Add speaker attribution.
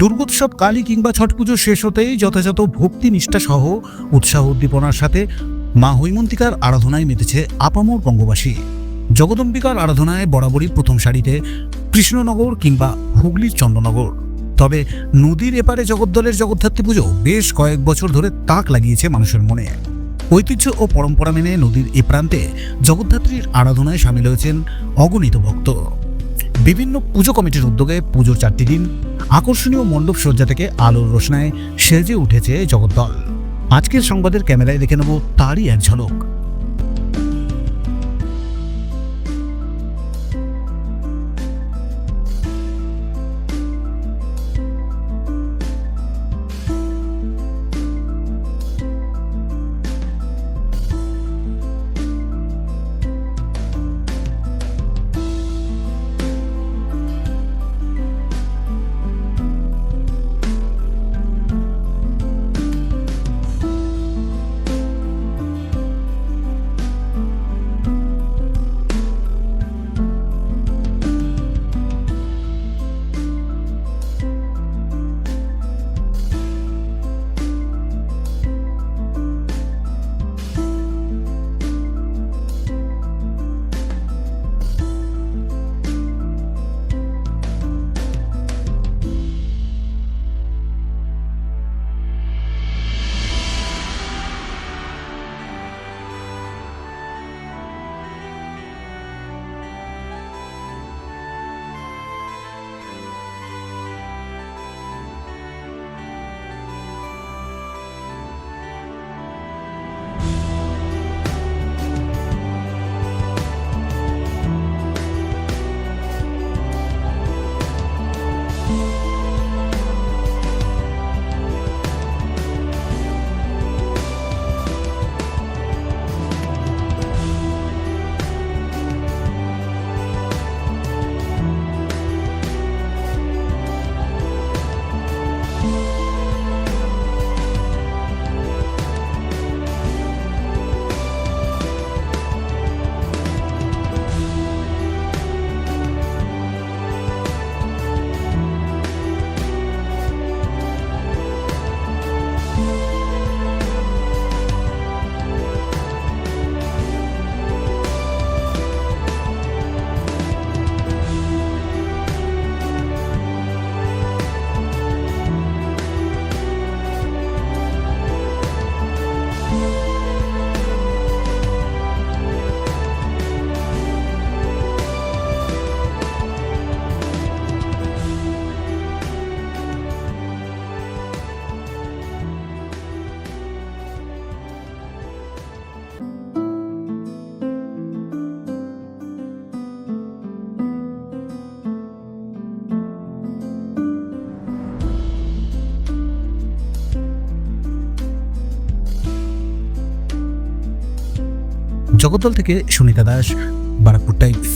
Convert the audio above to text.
Speaker 1: দুর্গোৎসব কালী কিংবা ছট পুজো শেষ হতেই যথাযথ ভক্তি নিষ্ঠা সহ উৎসাহ উদ্দীপনার সাথে মা হৈমন্তিকার আরাধনায় মেতেছে আপামর বঙ্গবাসী। জগদম্বিকার আরাধনায় বরাবরই প্রথম সারিতে কৃষ্ণনগর কিংবা হুগলির চন্দ্রনগর। তবে নদীর এপারে জগদ্দলের জগদ্ধাত্রী পুজো বেশ কয়েক বছর ধরে তাক লাগিয়েছে মানুষের মনে। ঐতিহ্য ও পরম্পরা মেনে নদীর এ প্রান্তে জগদ্ধাত্রীর আরাধনায় সামিল হয়েছেন অগণিত ভক্ত। বিভিন্ন পুজো কমিটির উদ্যোগে পুজোর চারটি দিন আকর্ষণীয় মণ্ডপ সজ্জা থেকে আলোর রোশনায় সেজে উঠেছে জগদ্দল। আজকের সংবাদের ক্যামেরায় দেখে নেব তারই এক ঝলক। জগদ্দল থেকে সুনিতা দাস বারাকপুর টাইমস।